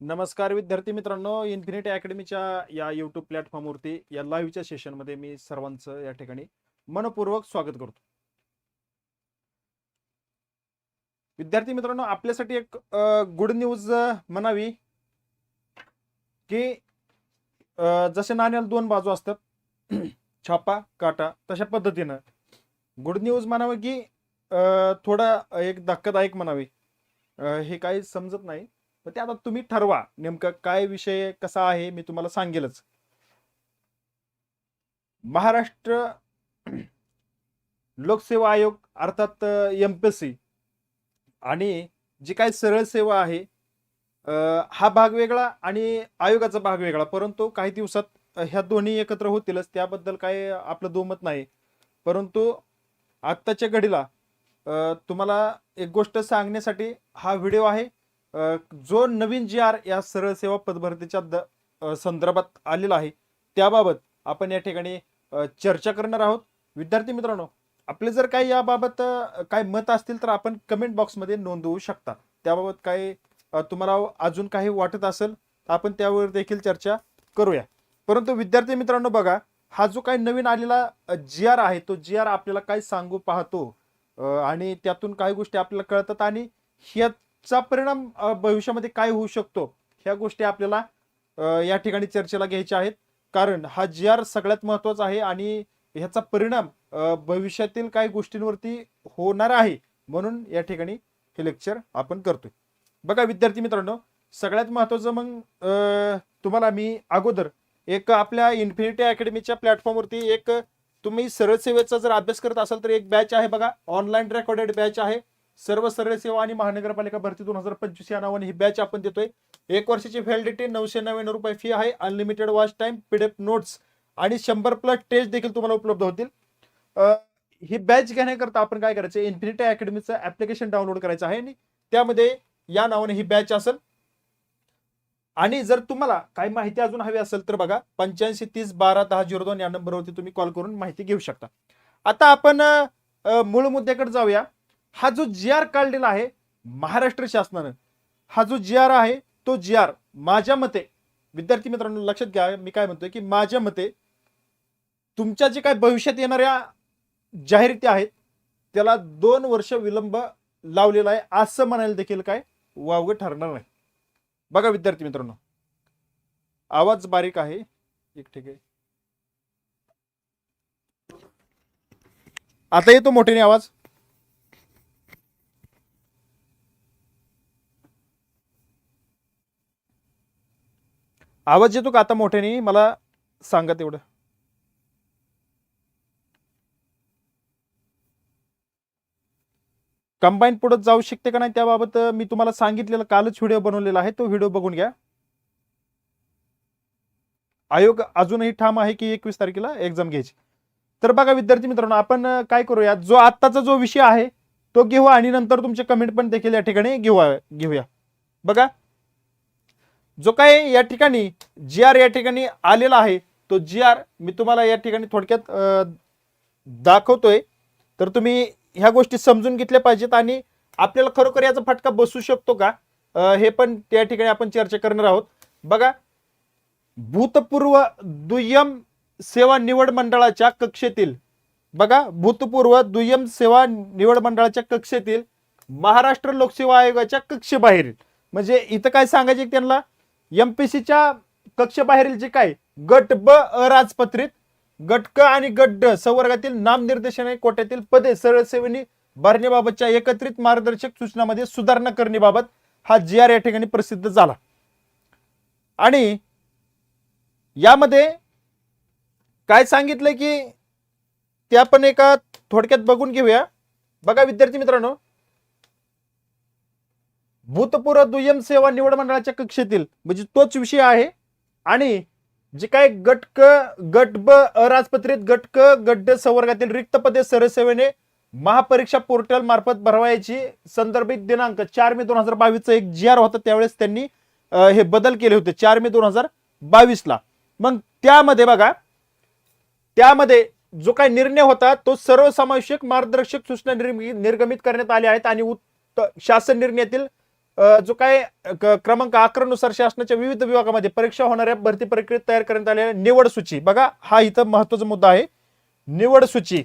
नमस्कार विद्यार्थी मित्रांनो इन्फिनिटी अकॅडमीच्या या युट्यूब प्लॅटफॉर्मवरती या लाईव्हच्या सेशनमध्ये मी सर्वांचं या ठिकाणी मनपूर्वक स्वागत करतो. विद्यार्थी मित्रांनो आपल्यासाठी एक गुड न्यूज म्हणावी की जसे नाण्याला दोन बाजू असतात छापा काटा तशा पद्धतीनं. गुड न्यूज म्हणावं की थोडा एक धक्कादायक म्हणावी. हे काही समजत नाही. पण ते आता तुम्ही ठरवा नेमकं काय विषय कसा आहे मी तुम्हाला सांगेलच. महाराष्ट्र लोकसेवा आयोग अर्थात एम पी सी आणि जी काही सरळ सेवा आहे हा भाग वेगळा आणि आयोगाचा भाग वेगळा. परंतु काही दिवसात ह्या दोन्ही एकत्र होतीलच. त्याबद्दल काय आपलं दुमत नाही. परंतु आत्ताच्या घडीला तुम्हाला एक गोष्ट सांगण्यासाठी हा व्हिडिओ आहे. जो नवीन जी आर या सरळ सेवा पदभरतीच्या द संदर्भात आलेला आहे. त्याबाबत आपण या ठिकाणी चर्चा करणार आहोत. विद्यार्थी मित्रांनो आपले जर काही याबाबत काय मत असतील तर आपण कमेंट बॉक्समध्ये नोंदवू शकता. त्याबाबत काही तुम्हाला अजून काही वाटत असेल तर आपण त्यावर देखील चर्चा करूया. परंतु विद्यार्थी मित्रांनो बघा हा जो काही नवीन आलेला जी आर आहे तो जी आर आपल्याला काय सांगू पाहतो आणि त्यातून काही गोष्टी आपल्याला कळतात आणि ह्याचा परिणाम भविष्यामध्ये काय होऊ शकतो ह्या गोष्टी आपल्याला या ठिकाणी चर्चेला घ्यायच्या आहेत. कारण हा जी आर सगळ्यात महत्त्वाचा आहे आणि ह्याचा परिणाम भविष्यातील काही गोष्टींवरती होणार आहे म्हणून या ठिकाणी हे लेक्चर आपण करतोय. बघा विद्यार्थी मित्रांनो सगळ्यात महत्वाचं मग तुम्हाला मी अगोदर एक आपल्या इन्फिनिटी अकॅडमीच्या प्लॅटफॉर्मवरती एक तुम्ही सरळ सेवेचा जर अभ्यास करत असाल तर एक बॅच आहे बघा. ऑनलाईन रेकॉर्डेड बॅच आहे. सर्व सरळ सेवा आणि महानगरपालिका भरती दोन हजार पंचवीस या नावाने ही बॅच आपण देतोय. एक वर्षाची व्हॅलिडिटी नऊशे नव्याण्णव रुपये फी आहे. Unlimited watch time PDF notes आणि शंभर प्लस टेस्ट देखील तुम्हाला उपलब्ध होतील. ही बॅच घेण्याकरता आपण काय करायचं? इन्फिनिटी अकॅडमीचं ऍप्लिकेशन डाउनलोड करायचं आहे आणि त्यामध्ये या नावाने ही बॅच असेल. आणि जर तुम्हाला काही माहिती अजून हवी असेल तर बघा पंच्याऐंशी तीस बारा दहा झिरो दोन या नंबरवरती तुम्ही कॉल करून माहिती घेऊ शकता. आता आपण मूळ मुद्द्याकडे जाऊया. हा जो जी आर काढलेला आहे महाराष्ट्र शासनानं हा जो जी आर आहे तो जी आर माझ्या मते विद्यार्थी मित्रांनो लक्षात घ्या मी काय म्हणतोय की माझ्या मते तुमच्या जे काय भविष्यात येणाऱ्या जाहिराती आहेत त्याला दोन वर्ष विलंब लावलेला आहे असं म्हणायला देखील काय वावगं ठरणार नाही. बघा विद्यार्थी मित्रांनो. आवाज बारीक आहे. एक ठीक आहे. आता येतो मोठ्याने आवाज. आवाज येतो का आता मोठ्याने? मला सांगा तेवढं. कंबाईन पुढे जाऊ शकते का नाही त्याबाबत मी तुम्हाला सांगितलेला कालच व्हिडिओ बनवलेला आहे तो व्हिडिओ बघून घ्या. आयोग अजूनही ठाम आहे की एकवीस तारखेला एक्झाम घ्यायची. तर बघा विद्यार्थी मित्रांनो आपण काय करूया जो आत्ताचा जो विषय आहे तो घेऊ आणि नंतर तुमचे कमेंट पण देखील या ठिकाणी घेऊ घेऊया. बघा. जो काय या ठिकाणी जी आर या ठिकाणी आलेला आहे तो जी आर मी तुम्हाला या ठिकाणी थोडक्यात दाखवतोय. तर तुम्ही ह्या गोष्टी समजून घेतल्या पाहिजेत आणि आपल्याला खरोखर याचा फटका बसू शकतो का? हे पण त्या ठिकाणी आपण चर्चा करणार आहोत. बघा भूतपूर्व दुय्यम सेवा निवड मंडळाच्या कक्षेतील बघा भूतपूर्व दुय्यम सेवा निवड मंडळाच्या कक्षेतील महाराष्ट्र लोकसेवा आयोगाच्या कक्षेबाहेरील म्हणजे इथं काय सांगायचे त्यांना? एमपीसीच्या कक्षेबाहेरील जे काय? गट ब अराजपत्रित गटक आणि गड्ड संवर्गातील नामनिर्देशन कोट्यातील पदे सरळ सेवेनी भरण्याबाबतच्या एकत्रित मार्गदर्शक सूचनामध्ये सुधारणा करण्याबाबत हा जी आर या ठिकाणी प्रसिद्ध झाला. आणि यामध्ये काय सांगितलं की ते आपण एका थोडक्यात बघून घेऊया. बघा विद्यार्थी मित्रांनो भूतपूर्व दुय्यम सेवा निवड मंडळाच्या कक्षेतील म्हणजे तोच विषय आहे. आणि जे काय गट क गट ब अराजपत्रित गट क गट ड संवर्गातील रिक्त पदे सरसेवेने महापरीक्षा पोर्टल मार्फत भरवायची संदर्भित दिनांक चार मे दोन हजार बावीसचा एक जी आर होता त्यावेळेस त्यांनी हे बदल केले होते चार मे दोन हजार बावीसला. मग त्यामध्ये बघा त्यामध्ये जो काही निर्णय होता तो सर्वसमावेशक मार्गदर्शक सूचना निर्मि- निर्गमित करण्यात आल्या आहेत आणि शासन निर्णयातील जो काय क- क्रमांक अकरा नुसार शासनाच्या विविध विभागामध्ये परीक्षा होणाऱ्या भरती प्रक्रियेत तयार करण्यात आलेल्या निवड सूची. बघा हा इथं महत्त्वाचा मुद्दा आहे. निवड सूची.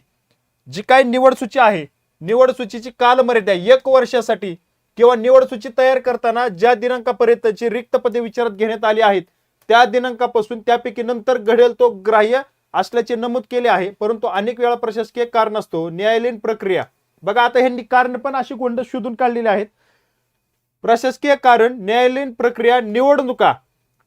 जी काय निवड सूची आहे निवड सूचीची कालमर्यादा एक वर्षासाठी किंवा निवड सूची तयार करताना ज्या दिनांकापर्यंतची रिक्त पदे विचारात घेण्यात आली आहेत त्या दिनांकापासून त्यापैकी नंतर घडेल तो ग्राह्य असल्याचे नमूद केले आहे. परंतु अनेक वेळा प्रशासकीय कारण असतो न्यायालयीन प्रक्रिया. बघा आता ह्यांनी कारण पण अशी गोंड शोधून काढलेली आहेत. प्रशासकीय कारण न्यायालयीन प्रक्रिया निवडणुका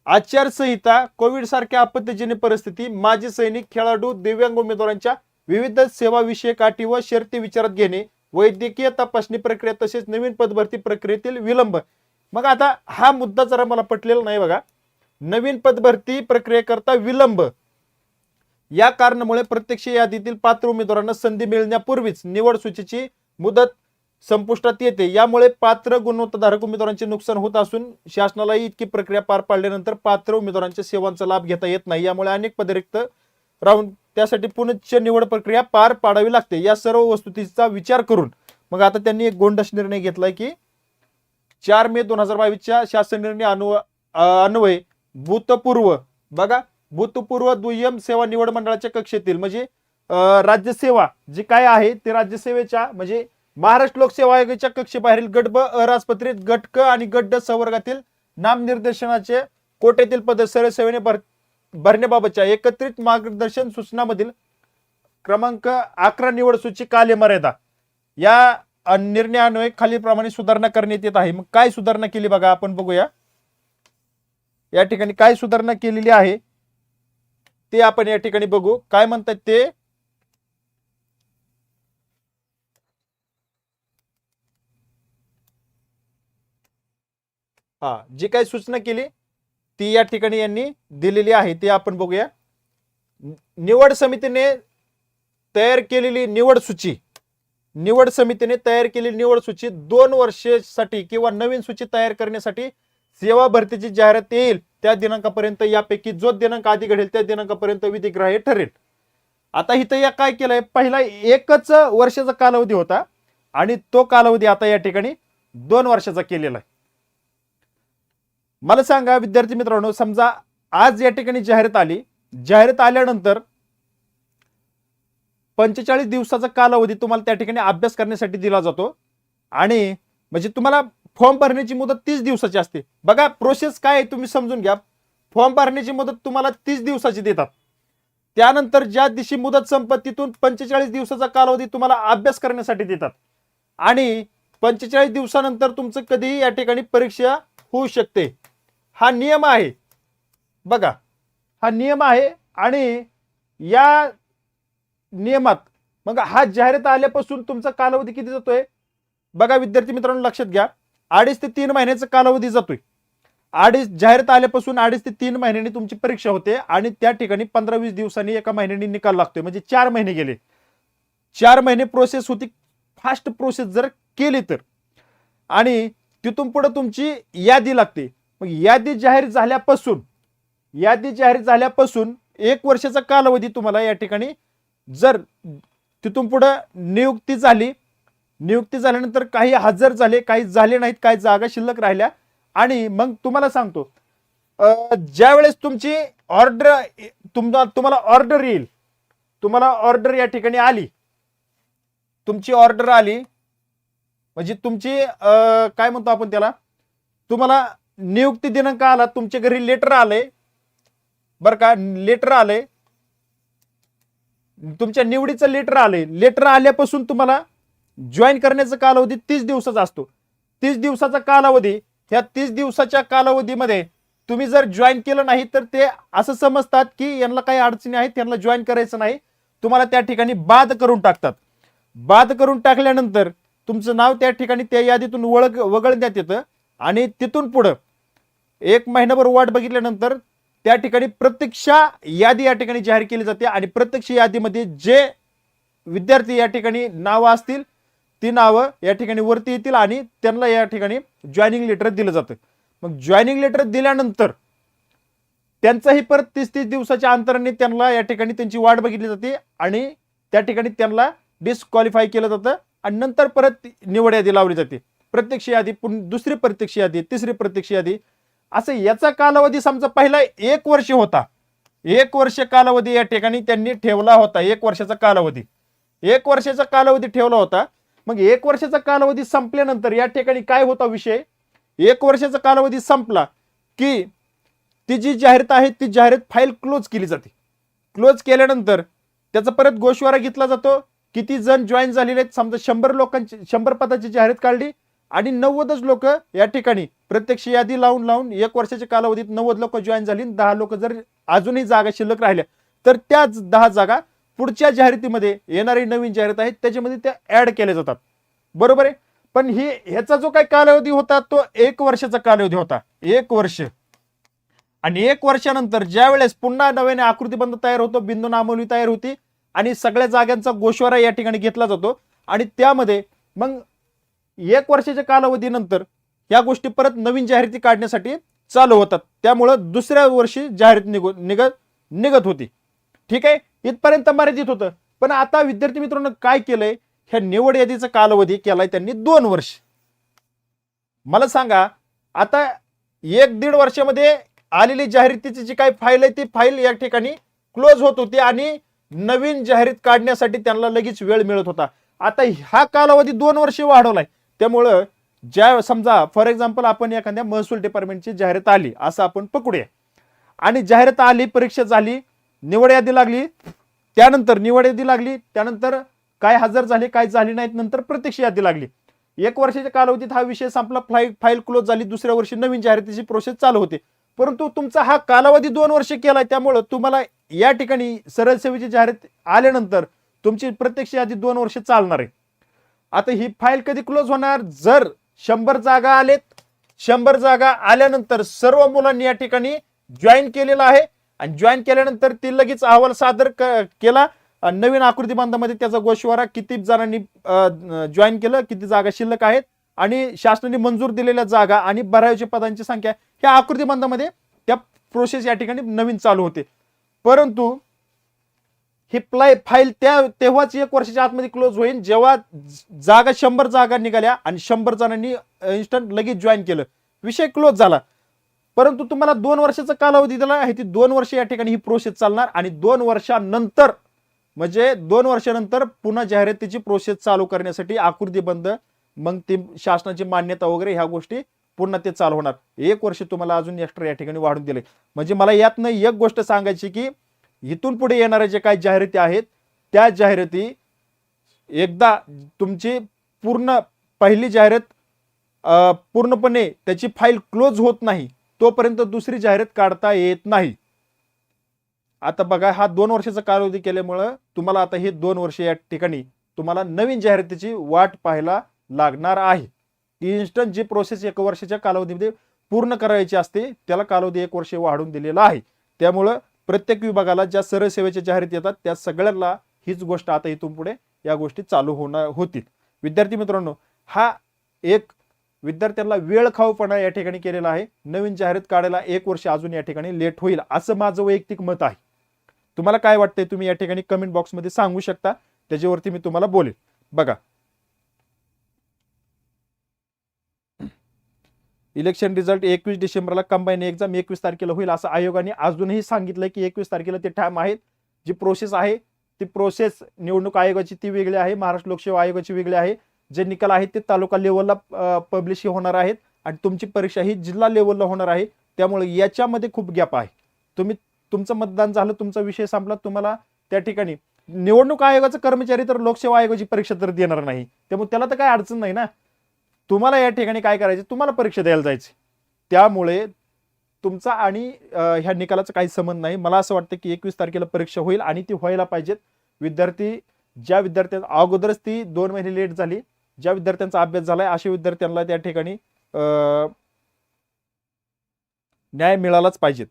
आचारसंहिता कोविड सारख्या आपत्तीजन्य परिस्थिती माजी सैनिक खेळाडू दिव्यांग उमेदवारांच्या विविध सेवाविषयक अटी व शर्ती विचारात घेणे वैद्यकीय तपासणी प्रक्रिया तसेच नवीन पदभरती प्रक्रियेतील विलंब. मग आता हा मुद्दा जरा मला पटलेला नाही बघा. नवीन पदभरती प्रक्रियेकरता विलंब. या कारणामुळे प्रत्यक्ष यादीतील पात्र उमेदवारांना संधी मिळण्यापूर्वीच निवड सूचीची मुदत संपुष्टात येते. यामुळे पात्र गुणवत्ताधारक उमेदवारांचे नुकसान होत असून शासनालाही इतकी प्रक्रिया पार पाडल्यानंतर पात्र उमेदवारांच्या सेवांचा लाभ घेता येत नाही. यामुळे अनेक पदे रिक्त राहून त्यासाठी पुनश्च निवड प्रक्रिया पार पाडावी लागते. या सर्व वस्तुतीचा विचार करून मग आता त्यांनी एक गोंडस निर्णय घेतलाय की चार मे दोन हजार बावीसच्या शासन निर्णय अनु अन्वये भूतपूर्व बघा भूतपूर्व दुय्यम सेवा निवड मंडळाच्या कक्षेतील म्हणजे राज्यसेवा जी काय आहे ते राज्यसेवेच्या म्हणजे महाराष्ट्र लोकसेवा आयोगाच्या कक्षेबाहेरील गट ब अराजपत्रित गट क आणि गट ड संवर्गातील नामनिर्देशनाचे कोट्यातील पद सरसेवेने भर भरण्याबाबतच्या एकत्रित मार्गदर्शन सूचनामधील क्रमांक अकरा निवड सूची कालमर्यादा या निर्णयान्वये खालीलप्रमाणे सुधारणा करण्यात येत आहे. मग काय सुधारणा केली बघा आपण बघूया. या ठिकाणी काय सुधारणा केलेली आहे ते आपण या ठिकाणी बघू. काय म्हणतात ते? हा जी काही सूचना केली ती या ठिकाणी यांनी दिलेली आहे ती आपण बघूया. निवड समितीने तयार केलेली निवड सूची निवड समितीने तयार केलेली निवड सूची दोन वर्षेसाठी किंवा नवीन सूची तयार करण्यासाठी सेवा भरतीची जाहिरात येईल त्या दिनांकापर्यंत यापैकी जो दिनांक आधी घडेल त्या दिनांकापर्यंत विधिग्राह्य ठरेल. आता इथं या काय केलंय पहिला एकच वर्षाचा कालावधी होता आणि तो कालावधी आता या ठिकाणी दोन वर्षाचा केलेला आहे. मला सांगा विद्यार्थी मित्रांनो समजा आज या ठिकाणी जाहिरात आली. जाहिरात आल्यानंतर पंचेचाळीस दिवसाचा कालावधी तुम्हाला त्या ठिकाणी अभ्यास करण्यासाठी दिला जातो. आणि म्हणजे तुम्हाला फॉर्म भरण्याची मुदत तीस दिवसाची असते. बघा प्रोसेस काय आहे तुम्ही समजून घ्या. फॉर्म भरण्याची मुदत तुम्हाला तीस दिवसाची देतात. त्यानंतर ज्या दिवशी मुदत संपत्तीतून पंचेचाळीस दिवसाचा कालावधी तुम्हाला अभ्यास करण्यासाठी देतात. आणि पंचेचाळीस दिवसानंतर तुमचं कधीही या ठिकाणी परीक्षा होऊ शकते. हा नियम आहे. बघा हा नियम आहे आणि या नियमात मग हा जाहिरात आल्यापासून तुमचा कालावधी किती जातोय? बघा विद्यार्थी मित्रांनो लक्षात घ्या. अडीच ते तीन महिन्याचा कालावधी जातोय. अडीच जाहिरात आल्यापासून अडीच ते तीन महिन्यांनी तुमची परीक्षा होते आणि त्या ठिकाणी पंधरा वीस दिवसांनी एका महिन्यानी निकाल लागतोय. म्हणजे चार महिने गेले. चार महिने प्रोसेस होती. फास्ट प्रोसेस जर केली तर. आणि तिथून पुढे तुमची यादी लागते. मग यादी जाहीर झाल्यापासून यादी जाहीर झाल्यापासून एक वर्षाचा कालावधी तुम्हाला या ठिकाणी जर तिथून पुढं नियुक्ती झाली नियुक्ती झाल्यानंतर काही हजर झाले काही झाले नाहीत काही जागा शिल्लक राहिल्या आणि मग तुम्हाला सांगतो ज्यावेळेस तुमची ऑर्डर तुमचा तुम्हाला ऑर्डर येईल तुम्हाला ऑर्डर या ठिकाणी आली तुमची ऑर्डर आली म्हणजे तुमची काय म्हणतो आपण त्याला तुम्हाला नियुक्ती दिनांक आला तुमच्या घरी लेटर आले बरं का लेटर आले तुमच्या निवडीचं लेटर आलंय. लेटर आल्यापासून तुम्हाला जॉईन करण्याचा कालावधी तीस दिवसाचा असतो. तीस दिवसाचा कालावधी ह्या तीस दिवसाच्या कालावधीमध्ये तुम्ही जर जॉईन केलं नाही तर ते असं समजतात की यांना काही अडचणी आहेत त्यांना जॉईन करायचं नाही. तुम्हाला त्या ठिकाणी बाद करून टाकतात. बाद करून टाकल्यानंतर तुमचं नाव त्या ठिकाणी त्या यादीतून वळ वगळण्यात येतं आणि तिथून पुढं एक महिनाभर वाट बघितल्यानंतर त्या ठिकाणी प्रत्यक्षा यादी या ठिकाणी जाहीर केली जाते आणि प्रत्यक्ष यादीमध्ये जे विद्यार्थी या ठिकाणी नावं असतील ती नावं या ठिकाणी वरती येतील आणि त्यांना या ठिकाणी जॉईनिंग लेटर दिलं जातं. मग जॉईनिंग लेटर दिल्यानंतर त्यांचाही परत तीस तीस दिवसाच्या अंतराने त्यांना या ठिकाणी त्यांची वाट बघितली जाते आणि त्या ठिकाणी त्यांना डिस्क्वालिफाय केलं जातं आणि नंतर परत निवड यादी लावली जाते. प्रत्यक्ष यादी पुन दुसरी प्रत्यक्ष यादी तिसरी प्रत्यक्ष यादी असं याचा कालावधी समजा पहिला एक वर्ष होता. एक वर्ष कालावधी या ठिकाणी त्यांनी ठेवला होता. एक वर्षाचा कालावधी. एक वर्षाचा कालावधी ठेवला होता. मग एक वर्षाचा कालावधी संपल्यानंतर या ठिकाणी काय होता विषय? एक वर्षाचा कालावधी संपला की ती जी जाहिरात आहे ती जाहिरात फाईल क्लोज केली जाते. क्लोज केल्यानंतर त्याचा परत गोशवारा घेतला जातो. किती जण जॉईन झालेले आहेत? समजा शंभर लोकांची शंभर पदाची जाहिरात काढली आणि नव्वदच लोक या ठिकाणी प्रत्यक्ष यादी लावून लावून एक वर्षाच्या कालावधीत नव्वद लोक जॉईन झाली दहा लोक जर अजूनही जागा शिल्लक राहिल्या तर त्याच दहा जागा पुढच्या जाहिरातीमध्ये येणारी नवीन जाहिरात आहे त्याच्यामध्ये त्या ऍड केल्या जातात. बरोबर आहे? पण ही ह्याचा जो काही कालावधी होता तो एक वर्षाचा कालावधी होता. एक वर्ष. आणि एक वर्षानंतर ज्या वेळेस पुन्हा नव्याने आकृतीबंध तयार होतो बिंदू नामोली तयार होती आणि सगळ्या जागांचा गोशवारा या ठिकाणी घेतला जातो आणि त्यामध्ये मग एक वर्षाच्या कालावधीनंतर या गोष्टी परत नवीन जाहिराती काढण्यासाठी चालू होतात. त्यामुळं दुसऱ्या वर्षी जाहिरात निघ निघत निघत होती. ठीक आहे? इथपर्यंत मर्यादित होतं. पण आता विद्यार्थी मित्रांनो काय केलंय? ह्या निवड यादीचा कालावधी केलाय त्यांनी दोन वर्ष. मला सांगा आता एक दीड वर्षामध्ये आलेली जाहिरातीची जी काही फाईल आहे ती फाईल या ठिकाणी क्लोज होत होती आणि नवीन जाहिरात काढण्यासाठी त्यांना लगेच वेळ मिळत होता. आता हा कालावधी दोन वर्षे वाढवलाय. त्यामुळं ज्या समजा फॉर एक्झाम्पल आपण एखाद्या महसूल डिपार्टमेंटची जाहिरात आली असं आपण पकडूया. आणि जाहिरात आली परीक्षा झाली निवड यादी लागली त्यानंतर निवड यादी लागली त्यानंतर काय हजर झाले काय झाले नाहीत नंतर प्रत्यक्ष यादी लागली. एक वर्षाच्या कालावधीत हा विषय संपला फाईल फाईल क्लोज झाली दुसऱ्या वर्षी नवीन जाहिरातीची प्रोसेस चालू होते. परंतु तुमचा हा कालावधी दोन वर्ष केलाय त्यामुळं तुम्हाला या ठिकाणी सरळ सेवेची जाहिरात आल्यानंतर तुमची प्रत्यक्ष यादी दोन वर्ष चालणार आहे. आता ही फाईल कधी क्लोज होणार? जर शंभर जागा आलेत. शंभर जागा आल्यानंतर सर्व मुलांनी या ठिकाणी जॉईन केलेलं आहे. आणि जॉईन केल्यानंतर ती लगेच अहवाल सादर क- केला. नवीन आकृती बांधामध्ये त्याचा गोशवारा किती जणांनी जॉईन केलं किती जागा शिल्लक आहेत. आणि शासनाने मंजूर दिलेल्या जागा आणि भरावीच्या पदांची संख्या. ह्या आकृती बांधामध्ये त्या प्रोसेस या ठिकाणी नवीन चालू होते. परंतु ही प्लाय फाईल त्या तेव्हाच एक वर्षाच्या आतमध्ये क्लोज होईल जेव्हा जागा शंभर जागा निघाल्या आणि शंभर जणांनी इन्स्टंट लगेच जॉईन केलं. विषय क्लोज झाला. परंतु तुम्हाला दोन वर्षाचा कालावधी दिला आहे ती दोन वर्ष या ठिकाणी ही प्रोसेस चालणार आणि दोन वर्षानंतर म्हणजे दोन वर्षानंतर पुन्हा जाहिरातीची प्रोसेस चालू करण्यासाठी आकृती बंद मग ती शासनाची मान्यता वगैरे ह्या गोष्टी पुन्हा ते चालू होणार. एक वर्ष तुम्हाला अजून एक्स्ट्रा या ठिकाणी वाढून दिले म्हणजे मला यातनं एक गोष्ट सांगायची की इथून पुढे येणाऱ्या जे काही जाहिराती आहेत त्या जाहिराती एकदा तुमची पूर्ण पहिली जाहिरात पूर्णपणे त्याची फाईल क्लोज होत नाही तोपर्यंत दुसरी जाहिरात काढता येत नाही. आता बघा हा दोन वर्षाचा कालावधी केल्यामुळं तुम्हाला आता हे दोन वर्ष या ठिकाणी तुम्हाला नवीन जाहिरातीची वाट पाहायला लागणार आहे. इन्स्टंट जी प्रोसेस एक वर्षाच्या कालावधीमध्ये पूर्ण करायची असते त्याला कालावधी एक वर्ष वाढून दिलेला आहे. त्यामुळं प्रत्येक विभागाला ज्या सरळ सेवेच्या जाहिराती येतात त्या सगळ्यांना हीच गोष्ट आता इथून पुढे या गोष्टी चालू होणार होतील. विद्यार्थी मित्रांनो हा एक विद्यार्थ्यांना वेळ खाऊपणा या ठिकाणी केलेला आहे. नवीन जाहिरात काढायला एक वर्ष अजून या ठिकाणी लेट होईल असं माझं वैयक्तिक मत आहे. तुम्हाला काय वाटतंय तुम्ही या ठिकाणी कमेंट बॉक्समध्ये सांगू शकता. त्याच्यावरती मी तुम्हाला बोलेल. बघा इलेक्शन रिझल्ट एकवीस डिसेंबरला कंबाईन एक्झाम एकवीस तारखेला होईल असं आयोगाने अजूनही सांगितलं की एकवीस तारखेला ते ठाम आहे जी प्रोसेस आहे ती प्रोसेस निवडणूक आयोगाची ती वेगळी आहे महाराष्ट्र लोकसेवा आयोगाची वेगळी आहे. जे निकाल आहेत ते तालुका लेवलला पब्लिश होणार आहेत आणि तुमची परीक्षा ही जिल्हा लेवलला होणार आहे. त्यामुळे याच्यामध्ये खूप गॅप आहे. तुम्ही तुमचं मतदान झालं तुमचा विषय संपला तुम्हाला त्या ठिकाणी निवडणूक आयोगाचा कर्मचारी तर लोकसेवा आयोगाची परीक्षा तर देणार नाही. त्यामुळे त्याला तर काय अडचण नाही ना? तुम्हाला या ठिकाणी काय करायचं? तुम्हाला परीक्षा द्यायला जायचे त्यामुळे तुमचा आणि ह्या निकालाचा काही संबंध नाही. मला असं वाटतं की एकवीस तारखेला परीक्षा होईल आणि ती व्हायला पाहिजेत. विद्यार्थी ज्या विद्यार्थ्यांना अगोदरच ती दोन महिने लेट झाली ज्या विद्यार्थ्यांचा अभ्यास झालाय अशा विद्यार्थ्यांना त्या ठिकाणी न्याय मिळालाच पाहिजेत.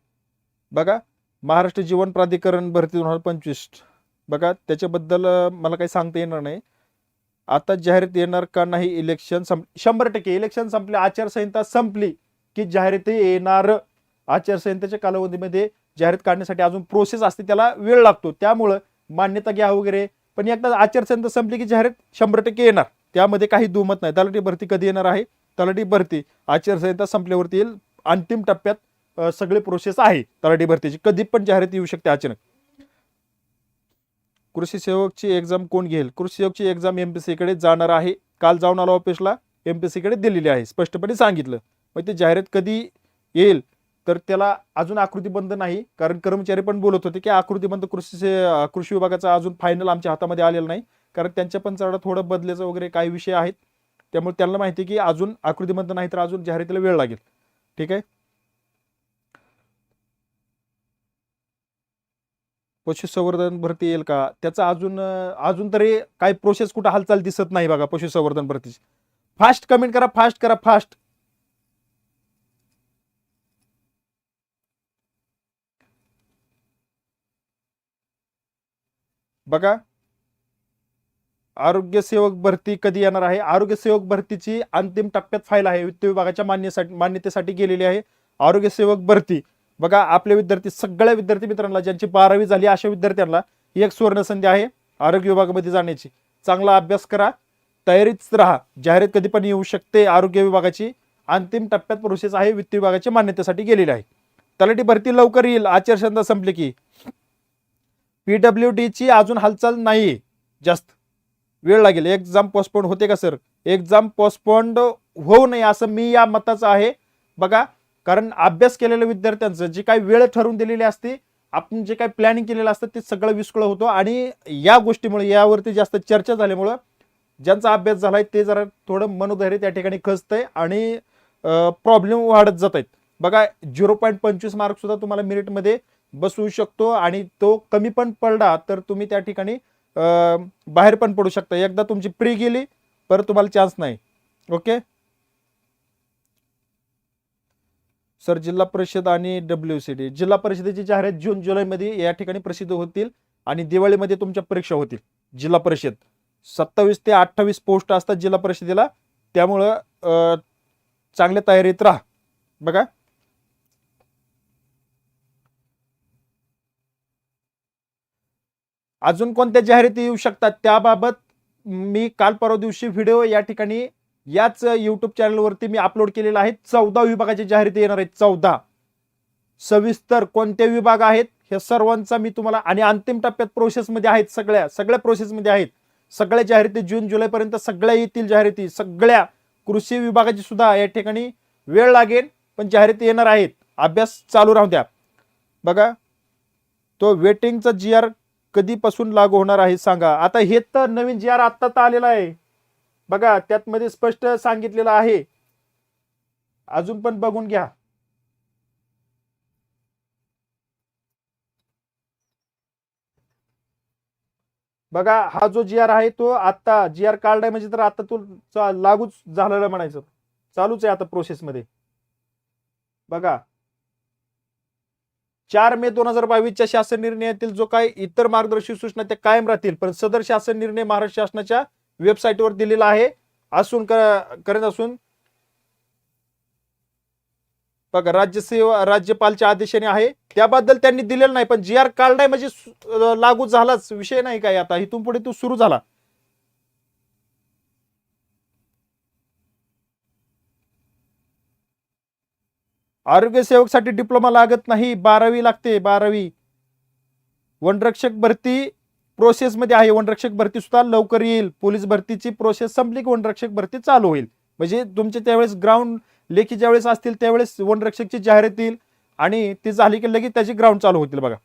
बघा महाराष्ट्र जीवन प्राधिकरण भरती दोन हजार पंचवीस. बघा त्याच्याबद्दल मला काही सांगता येणार नाही. आता जाहिरात येणार का नाही इलेक्शन संप शंभर टक्के. इलेक्शन संपले आचारसंहिता संपली की जाहिराती येणार. आचारसंहितेच्या कालावधीमध्ये जाहिरात काढण्यासाठी अजून प्रोसेस असते त्याला वेळ लागतो. त्यामुळं मान्यता घ्या वगैरे. पण एकदा आचारसंहिता संपली की जाहिरात शंभर टक्के येणार. त्यामध्ये काही दुमत नाही. तलाठी भरती कधी येणार आहे? तलाठी भरती. आचारसंहिता संपल्यावरती येईल. अंतिम टप्प्यात सगळे प्रोसेस आहे तलाठी भरतीची. कधी पण जाहिरात येऊ शकते अचानक. कृषी सेवकची एक्झाम कोण घेईल? कृषी सेवकची एक्झाम एम पी सीकडे जाणार आहे. काल जाऊन आलो ऑफिसला एम पी सीकडे दिलेली आहे. स्पष्टपणे सांगितलं. मग ते जाहिरात कधी येईल? तर त्याला अजून आकृतीबंद नाही. कारण कर्मचारी पण बोलत होते की आकृतीबंद कृषी से- कृषी विभागाचा अजून फायनल आमच्या हातामध्ये आलेला नाही. कारण त्यांच्या पण चढा थोडं बदल्याचं वगैरे काही विषय आहेत. त्यामुळे त्यांना माहिती आहे की अजून आकृतीबंद नाही तर अजून जाहिरातीला वेळ लागेल. ठीक आहे? पशुसंवर्धन भरती येईल का? त्याचा अजून अजून तरी काही प्रोसेस कुठं हालचाल दिसत नाही बघा पशुसंवर्धन भरतीची. फास्ट कमेंट करा फास्ट करा फास्ट बघा. आरोग्य सेवक भरती कधी येणार आहे? आरोग्य सेवक भरतीची अंतिम टप्प्यात फाईल आहे. वित्त विभागाच्या मान्यसाठी मान्यतेसाठी गेलेली आहे. आरोग्य सेवक भरती. बघा आपले विद्यार्थी सगळ्या विद्यार्थी मित्रांना ज्यांची बारावी झाली अशा विद्यार्थ्यांना एक सुवर्ण संधी आहे आरोग्य विभागामध्ये जाण्याची. चांगला अभ्यास करा तयारीच राहा. जाहिरात कधी पण येऊ शकते आरोग्य विभागाची अंतिम टप्प्यात प्रोसेस आहे वित्त विभागाच्या मान्यतेसाठी गेलेली आहे. तलाठी भरती लवकर येईल आचारसंहिता संपली की. पीडब्ल्यू ची अजून हालचाल नाही जास्त. वेळ लागेल. एक्झाम पोस्टपोन होते का सर एक्झाम पोस्टपोन होऊ नये असं मी या मताचं आहे. बघा कारण अभ्यास केलेल्या विद्यार्थ्यांचं जी काही वेळ ठरवून दिलेली असते आपण जे काही प्लॅनिंग केलेलं असतं ते सगळं विस्कळ होतो आणि या गोष्टीमुळे यावरती जास्त चर्चा झाल्यामुळं ज्यांचा अभ्यास झालाय ते जरा थोडं मनोधैर्य त्या ठिकाणी खचतंय आणि प्रॉब्लेम वाढत जात आहेत बघा झिरो पॉईंट पंचवीस मार्क सुद्धा तुम्हाला मिनिटमध्ये बसवू शकतो आणि तो कमी पण पडला तर तुम्ही त्या ठिकाणी बाहेर पण पडू शकता. एकदा तुमची प्री गेली परत तुम्हाला चान्स नाही. ओके सर जिल्हा परिषद आणि डब्ल्यू सी डी जिल्हा परिषदेची जाहिरात जून जुलैमध्ये या ठिकाणी प्रसिद्ध होतील आणि दिवाळीमध्ये तुमच्या परीक्षा होतील. जिल्हा परिषद. सत्तावीस ते अठ्ठावीस पोस्ट असतात जिल्हा परिषदेला. त्यामुळं चांगल्या तयारीत राहा. बघा. अजून कोणत्या जाहिराती येऊ शकतात? त्याबाबत मी काल परवा दिवशी व्हिडिओ या ठिकाणी याच युट्यूब चॅनलवरती मी अपलोड केलेला आहे. चौदा विभागाची जाहिराती येणार आहेत. चौदा. सविस्तर कोणते विभाग आहेत? हे सर्वांचा मी तुम्हाला आणि अंतिम टप्प्यात प्रोसेसमध्ये आहेत सगळ्या. सगळ्या प्रोसेसमध्ये आहेत. सगळ्या जाहिराती जून जुलैपर्यंत सगळ्या येतील जाहिराती सगळ्या कृषी विभागाची सुद्धा या ठिकाणी वेळ लागेल पण जाहिराती येणार आहेत. अभ्यास चालू राहू द्या. बघा तो वेटिंगचा जी आर कधीपासून लागू होणार आहे सांगा. आता हे तर नवीन जी आर आत्ता तर आलेला आहे. बघा त्यात मध्ये स्पष्ट सांगितलेलं आहे. अजून पण बघून घ्या. बघा हा जो जी आर आहे तो आता जी आर कार्ड आहे म्हणजे तर आता तो लागूच झालेला म्हणायचं. चालूच आहे आता प्रोसेसमध्ये बघा. चार मे दोन हजार बावीसच्या शासन निर्णयातील जो काही इतर मार्गदर्शक सूचना त्या कायम राहतील. पण सदर शासन निर्णय महाराष्ट्र शासनाच्या वेबसाईटवर दिलेला आहे. असून करत असून बघा राज्यसेवा राज्यपालच्या आदेशाने आहे. त्याबद्दल त्यांनी दिलेलं नाही पण जी आर कार्ड आहे म्हणजे लागू झालाच विषय नाही काय आता. इथून पुढे तो सुरू झाला. आरोग्य सेवकसाठी डिप्लोमा लागत नाही. बारावी लागते बारावी. वनरक्षक भरती प्रोसेसमध्ये आहे. वनरक्षक भरती सुद्धा लवकर येईल. पोलीस भरतीची प्रोसेस संपली की वनरक्षक भरती चालू होईल. म्हणजे तुमचे त्यावेळेस ग्राउंड लेखी ज्यावेळेस असतील त्यावेळेस वनरक्षकची जाहिरात येईल आणि ती झाली की लगेच त्याची ग्राउंड चालू होतील बघा.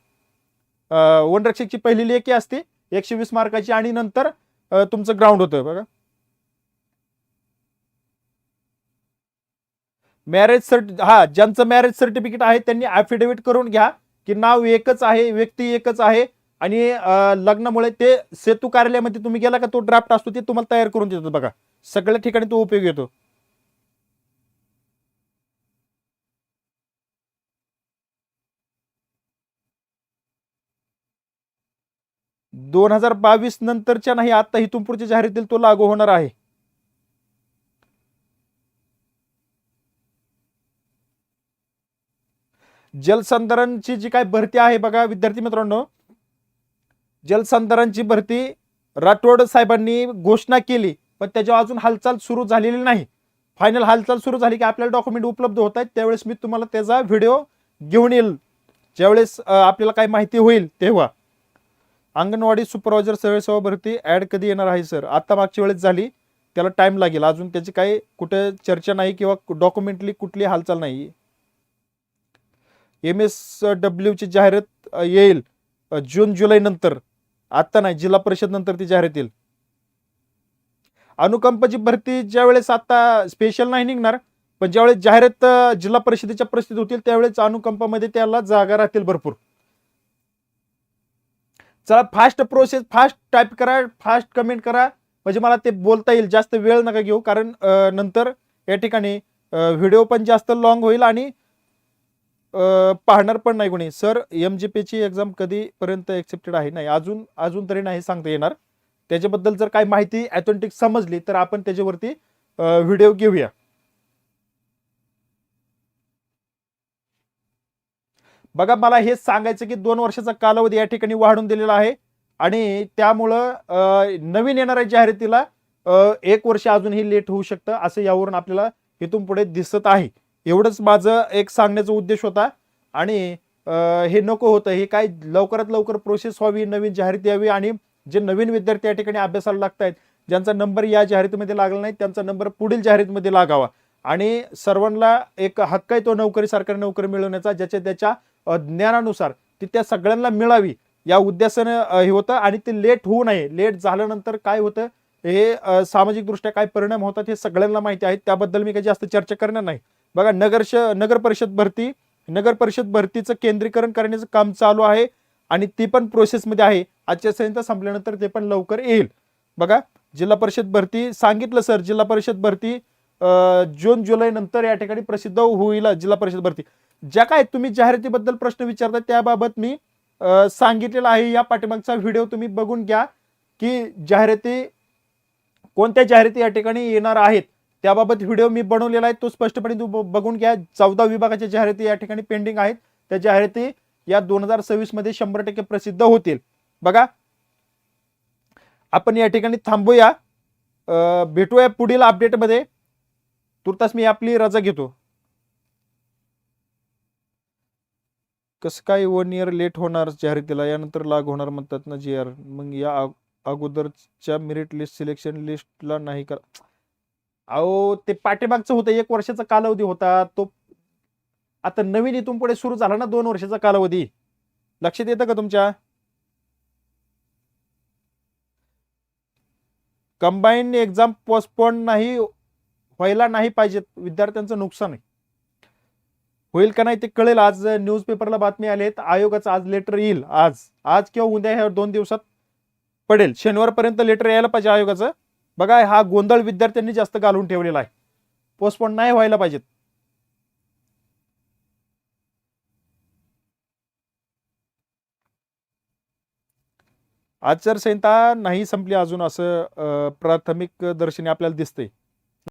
वनरक्षकची पहिली लेखी असते एकशे वीस मार्काची आणि नंतर तुमचं ग्राउंड होतं बघा. मॅरेज सर्टि हा ज्यांचं मॅरेज सर्टिफिकेट आहे त्यांनी ऍफिडेव्हिट करून घ्या की नाव एकच आहे व्यक्ती एकच आहे आणि लग्नामुळे ते सेतू कार्यालयामध्ये तुम्ही गेला का तो ड्राफ्ट असतो ते तुम्हाला तयार करून देतात बघा. सगळ्या ठिकाणी तो उपयोग येतो. दोन हजार बावीस नंतरच्या नाही आता इथून पुढच्या जाहिरातील तो लागू होणार आहे. जलसंधारणची जी काय भरती आहे बघा विद्यार्थी मित्रांनो जलसंधारणची भरती राठोड साहेबांनी घोषणा केली पण त्याच्यावर अजून हालचाल सुरू झालेली नाही. फायनल हालचाल सुरू झाली की आपल्याला डॉक्युमेंट उपलब्ध होत आहेत त्यावेळेस मी तुम्हाला त्याचा व्हिडिओ घेऊन येईल. ज्यावेळेस आपल्याला काही माहिती होईल तेव्हा. अंगणवाडी सुपरवायझर सेवेसेवा भरती ऍड कधी येणार आहे सर आता मागच्या वेळेस झाली त्याला टाइम लागेल. अजून त्याची काही कुठे चर्चा नाही किंवा डॉक्युमेंटली कुठली हालचाल नाही. एम एस डब्ल्यूची जाहिरात येईल जून जुलै नंतर. आत्ता नाही जिल्हा परिषद नंतर ती जाहीर येतील अनुकंपाची भरती ज्यावेळेस आता स्पेशल नाही निघणार पण ज्यावेळेस जाहिरात जिल्हा परिषदेच्या परिस्थिती होतील त्यावेळेस अनुकंपामध्ये त्याला जागा राहतील भरपूर. चला फास्ट प्रोसेस फास्ट टाईप करा फास्ट कमेंट करा. म्हणजे मला ते बोलता येईल जास्त वेळ नका घेऊ कारण नंतर या ठिकाणी व्हिडिओ पण जास्त लॉंग होईल आणि पाहणार पण नाही कोणी. सर एम जी पीची एक्झाम कधीपर्यंत एक्सेप्टेड आहे? नाही अजून अजून तरी नाही सांगता येणार. त्याच्याबद्दल जर काही माहिती ॲथेंटिक समजली तर आपण त्याच्यावरती व्हिडिओ घेऊया. बघा मला हे सांगायचं की दोन वर्षाचा कालावधी या ठिकाणी वाढून दिलेला आहे. आणि त्यामुळं नवीन येणाऱ्या जाहिरातीला एक वर्ष अजूनही लेट होऊ शकतं असं यावरून आपल्याला इथून पुढे दिसत आहे. एवढंच माझं एक सांगण्याचा उद्देश होता. आणि हे नको होतं. हे काय लवकरात लवकर प्रोसेस व्हावी नवीन जाहिरात यावी आणि जे नवीन विद्यार्थी या ठिकाणी अभ्यासाला लागत आहेत ज्यांचा नंबर या जाहिरातीमध्ये लागला नाही त्यांचा नंबर पुढील जाहिरातीमध्ये लागावा. आणि सर्वांना एक हक्क आहे तो नोकरी सरकारी नोकरी मिळवण्याचा ज्याच्या त्याच्या ज्ञानानुसार ती त्या सगळ्यांना मिळावी. या उद्देशानं हे होतं आणि ते लेट होऊ नये. लेट झाल्यानंतर काय होतं? हे सामाजिकदृष्ट्या काय परिणाम होतात हे सगळ्यांना माहिती आहे. त्याबद्दल मी काही जास्त चर्चा करणार नाही. बघा नगरश नगर परिषद भरती नगर परिषद भरतीचं केंद्रीकरण करण्याचं काम चालू आहे आणि ती पण प्रोसेसमध्ये आहे. आचारसंहिता संपल्यानंतर ते पण लवकर येईल. बघा जिल्हा परिषद भरती सांगितलं सर. जिल्हा परिषद भरती जून जुलै नंतर या ठिकाणी प्रसिद्ध होईल जिल्हा परिषद भरती. ज्या काय तुम्ही जाहिरातीबद्दल प्रश्न विचारता त्याबाबत मी सांगितलेला सांगितलेलं आहे. या पाठीमागचा व्हिडिओ तुम्ही बघून घ्या की जाहिराती कोणत्या जाहिराती या ठिकाणी येणार आहेत. त्याबाबत व्हिडिओ मी बनवलेला आहे तो स्पष्टपणे तू बघून घ्या. चौदा विभागाच्या जाहिराती या ठिकाणी पेंडिंग आहेत. त्या जाहिराती या दोन हजार सव्वीसमध्ये शंभर टक्के प्रसिद्ध होतील. बघा. आपण या ठिकाणी थांबूया. भेटूया पुढील अपडेटमध्ये तुर्तास मी आपली रजा घेतो. कसं काय वन इयर लेट होणार जाहिरातीला? यानंतर लागू होणार म्हणतात ना जी आर मग या अगोदरच्या मेरिट लिस्ट सिलेक्शन लिस्टला नाही करा. अहो ते पाठीमागचं होतं एक वर्षाचा कालावधी होता. तो आता नवीन इथून पुढे सुरू झाला ना दोन वर्षाचा कालावधी. लक्षात येतं का तुमच्या? कंबाईन एक्झाम पोस्टपोन नाही व्हायला नाही पाहिजेत. विद्यार्थ्यांचं नुकसान आहे. होईल का नाही ते कळेल. आज न्यूजपेपरला बातमी आली आहेत. आयोगाचं आज लेटर येईल. आज. आज किंवा उद्या ह्या दोन दिवसात पडेल. शनिवारपर्यंत लेटर यायला पाहिजे आयोगाचं. बघा हा गोंधळ विद्यार्थ्यांनी जास्त घालून ठेवलेला आहे. पोस्टपोन नाही व्हायला पाहिजेत. आचारसंहिता नाही संपली अजून असं प्राथमिक दर्शनी आपल्याला दिसतंय.